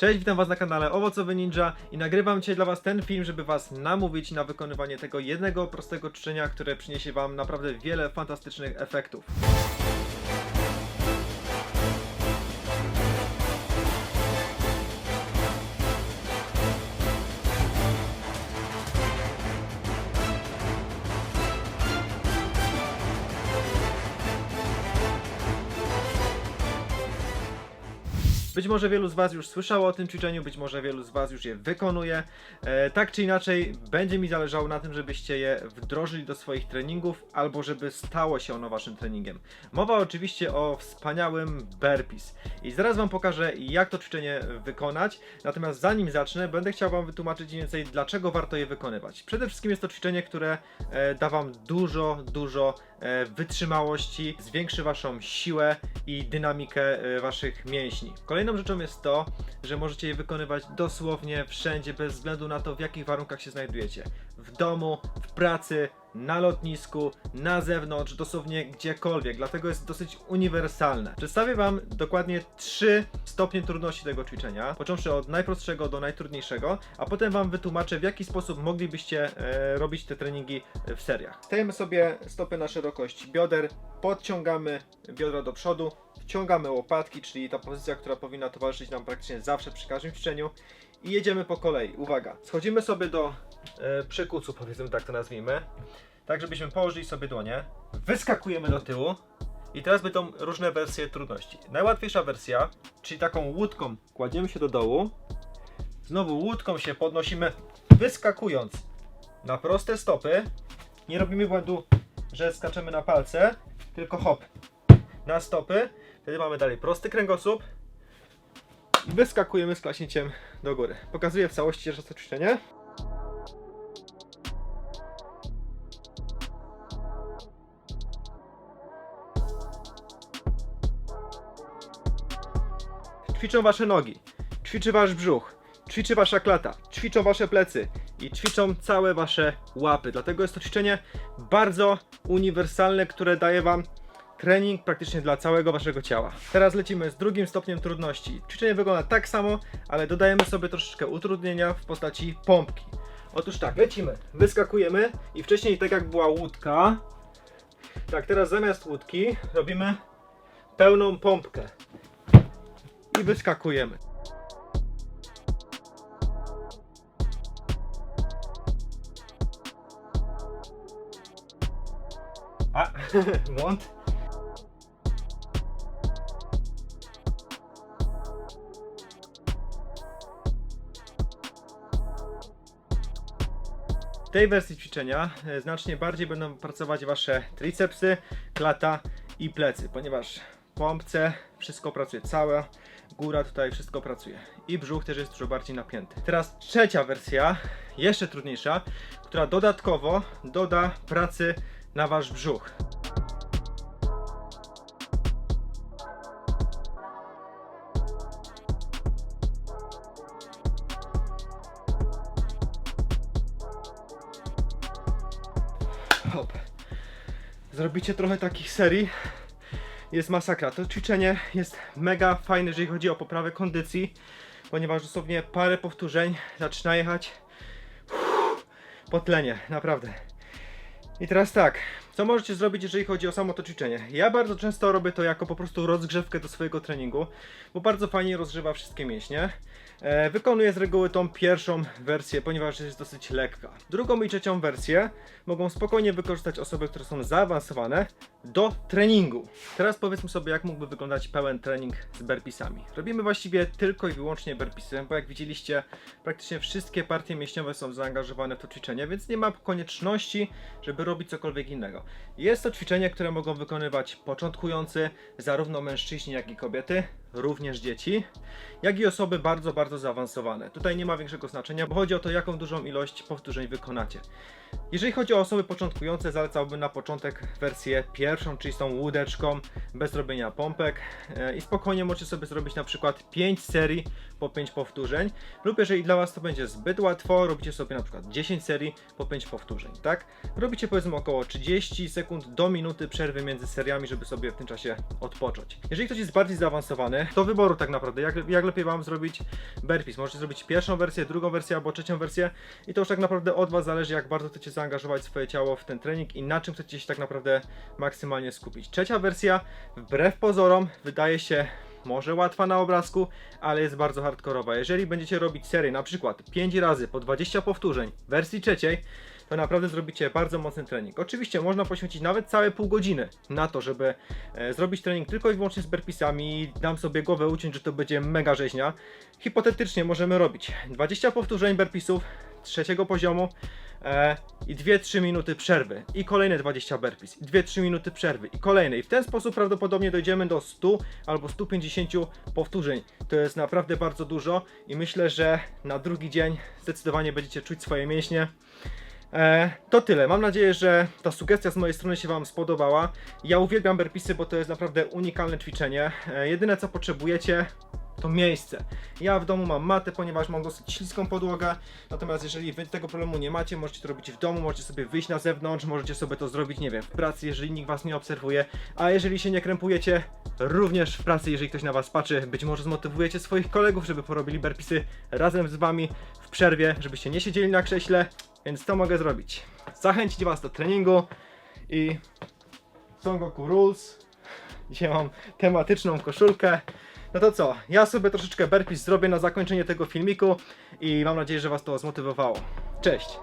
Cześć, witam was na kanale Owocowy Ninja i nagrywam dzisiaj dla was ten film, żeby was namówić na wykonywanie tego jednego prostego ćwiczenia, które przyniesie wam naprawdę wiele fantastycznych efektów. Być może wielu z Was już słyszało o tym ćwiczeniu, być może wielu z Was już je wykonuje. E, tak czy inaczej, będzie mi zależało na tym, żebyście je wdrożyli do swoich treningów, albo żeby stało się ono Waszym treningiem. Mowa oczywiście o wspaniałym burpees. I zaraz Wam pokażę, jak to ćwiczenie wykonać. Natomiast zanim zacznę, będę chciał Wam wytłumaczyć więcej, dlaczego warto je wykonywać. Przede wszystkim jest to ćwiczenie, które e, da Wam dużo, dużo e, wytrzymałości, zwiększy Waszą siłę i dynamikę Waszych mięśni. Kolejną rzeczą jest to, że możecie je wykonywać dosłownie wszędzie, bez względu na to, w jakich warunkach się znajdujecie. W domu, w pracy, na lotnisku, na zewnątrz, dosłownie gdziekolwiek, dlatego jest dosyć uniwersalne. Przedstawię Wam dokładnie trzy stopnie trudności tego ćwiczenia, począwszy od najprostszego do najtrudniejszego, a potem Wam wytłumaczę, w jaki sposób moglibyście e, robić te treningi w seriach. Stajemy sobie stopy na szerokość bioder, podciągamy biodra do przodu, wciągamy łopatki, czyli ta pozycja, która powinna towarzyszyć nam praktycznie zawsze przy każdym ćwiczeniu i jedziemy po kolei. Uwaga, schodzimy sobie do przekucu, powiedzmy tak to nazwijmy, tak żebyśmy położyli sobie dłonie, wyskakujemy do tyłu. I teraz będą różne wersje trudności. Najłatwiejsza wersja, czyli taką łódką kładziemy się do dołu, znowu łódką się podnosimy, wyskakując na proste stopy, nie robimy błędu, że skaczemy na palce, tylko hop, na stopy, wtedy mamy dalej prosty kręgosłup. Wyskakujemy z klaśniciem do góry. Pokazuję w całości jeszcze to ćwiczenie. Ćwiczą wasze nogi, ćwiczy wasz brzuch, ćwiczy wasza klata, ćwiczą wasze plecy i ćwiczą całe wasze łapy. Dlatego jest to ćwiczenie bardzo uniwersalne, które daje wam trening praktycznie dla całego waszego ciała. Teraz lecimy z drugim stopniem trudności. Ćwiczenie wygląda tak samo, ale dodajemy sobie troszeczkę utrudnienia w postaci pompki. Otóż tak, lecimy, wyskakujemy i wcześniej tak jak była łódka, tak teraz zamiast łódki robimy pełną pompkę i wyskakujemy. A, błąd. W tej wersji ćwiczenia e, znacznie bardziej będą pracować wasze tricepsy, klata i plecy, ponieważ w pompce wszystko pracuje całe, góra tutaj wszystko pracuje i brzuch też jest dużo bardziej napięty. Teraz trzecia wersja, jeszcze trudniejsza, która dodatkowo doda pracy na wasz brzuch. Hop. Zrobicie trochę takich serii. Jest masakra. To ćwiczenie jest mega fajne, jeżeli chodzi o poprawę kondycji, ponieważ dosłownie parę powtórzeń zaczyna jechać potlenie, naprawdę. I teraz tak, co możecie zrobić, jeżeli chodzi o samo to ćwiczenie? Ja bardzo często robię to jako po prostu rozgrzewkę do swojego treningu, bo bardzo fajnie rozgrzewa wszystkie mięśnie. E, wykonuję z reguły tą pierwszą wersję, ponieważ jest dosyć lekka. Drugą i trzecią wersję mogą spokojnie wykorzystać osoby, które są zaawansowane do treningu. Teraz powiedzmy sobie, jak mógłby wyglądać pełen trening z burpeesami. Robimy właściwie tylko i wyłącznie burpeesy, bo jak widzieliście, praktycznie wszystkie partie mięśniowe są zaangażowane w to ćwiczenie, więc nie ma konieczności, żeby robić cokolwiek innego. Jest to ćwiczenie, które mogą wykonywać początkujący, zarówno mężczyźni, jak i kobiety, również dzieci, jak i osoby bardzo, bardzo zaawansowane. Tutaj nie ma większego znaczenia, bo chodzi o to, jaką dużą ilość powtórzeń wykonacie. Jeżeli chodzi o osoby początkujące, zalecałbym na początek wersję pierwszą, czyli z tą łódeczką, bez robienia pompek E, i spokojnie możecie sobie zrobić na przykład 5 serii po 5 powtórzeń, lub jeżeli dla Was to będzie zbyt łatwo, robicie sobie na przykład 10 serii po 5 powtórzeń, tak? Robicie powiedzmy około 30 sekund do minuty przerwy między seriami, żeby sobie w tym czasie odpocząć. Jeżeli ktoś jest bardziej zaawansowany, Do wyboru tak naprawdę, jak, jak lepiej Wam zrobić burpees. Możecie zrobić pierwszą wersję, drugą wersję albo trzecią wersję i to już tak naprawdę od Was zależy, jak bardzo chcecie zaangażować swoje ciało w ten trening i na czym chcecie się tak naprawdę maksymalnie skupić. Trzecia wersja, wbrew pozorom, wydaje się może łatwa na obrazku, ale jest bardzo hardkorowa. Jeżeli będziecie robić serię na przykład 5 razy po 20 powtórzeń w wersji trzeciej, to naprawdę zrobicie bardzo mocny trening. Oczywiście można poświęcić nawet całe pół godziny na to, żeby e, zrobić trening tylko i wyłącznie z burpeesami. Dam sobie głowę uciąć, że to będzie mega rzeźnia. Hipotetycznie możemy robić 20 powtórzeń burpeesów trzeciego poziomu e, i 2-3 minuty przerwy i kolejne 20 burpees i 2-3 minuty przerwy i kolejne i w ten sposób prawdopodobnie dojdziemy do 100 albo 150 powtórzeń. To jest naprawdę bardzo dużo i myślę, że na drugi dzień zdecydowanie będziecie czuć swoje mięśnie. E, to tyle. Mam nadzieję, że ta sugestia z mojej strony się Wam spodobała. Ja uwielbiam burpeesy, bo to jest naprawdę unikalne ćwiczenie. E, jedyne co potrzebujecie to miejsce. Ja w domu mam matę, ponieważ mam dosyć śliską podłogę. Natomiast jeżeli Wy tego problemu nie macie, możecie to robić w domu, możecie sobie wyjść na zewnątrz, możecie sobie to zrobić, nie wiem, w pracy, jeżeli nikt Was nie obserwuje. A jeżeli się nie krępujecie, również w pracy, jeżeli ktoś na Was patrzy, być może zmotywujecie swoich kolegów, żeby porobili burpeesy razem z Wami w przerwie, żebyście nie siedzieli na krześle. Więc to mogę zrobić. Zachęcić Was do treningu i Son Goku Rules. Dzisiaj mam tematyczną koszulkę. No to co, ja sobie troszeczkę burpees zrobię na zakończenie tego filmiku i mam nadzieję, że Was to zmotywowało. Cześć!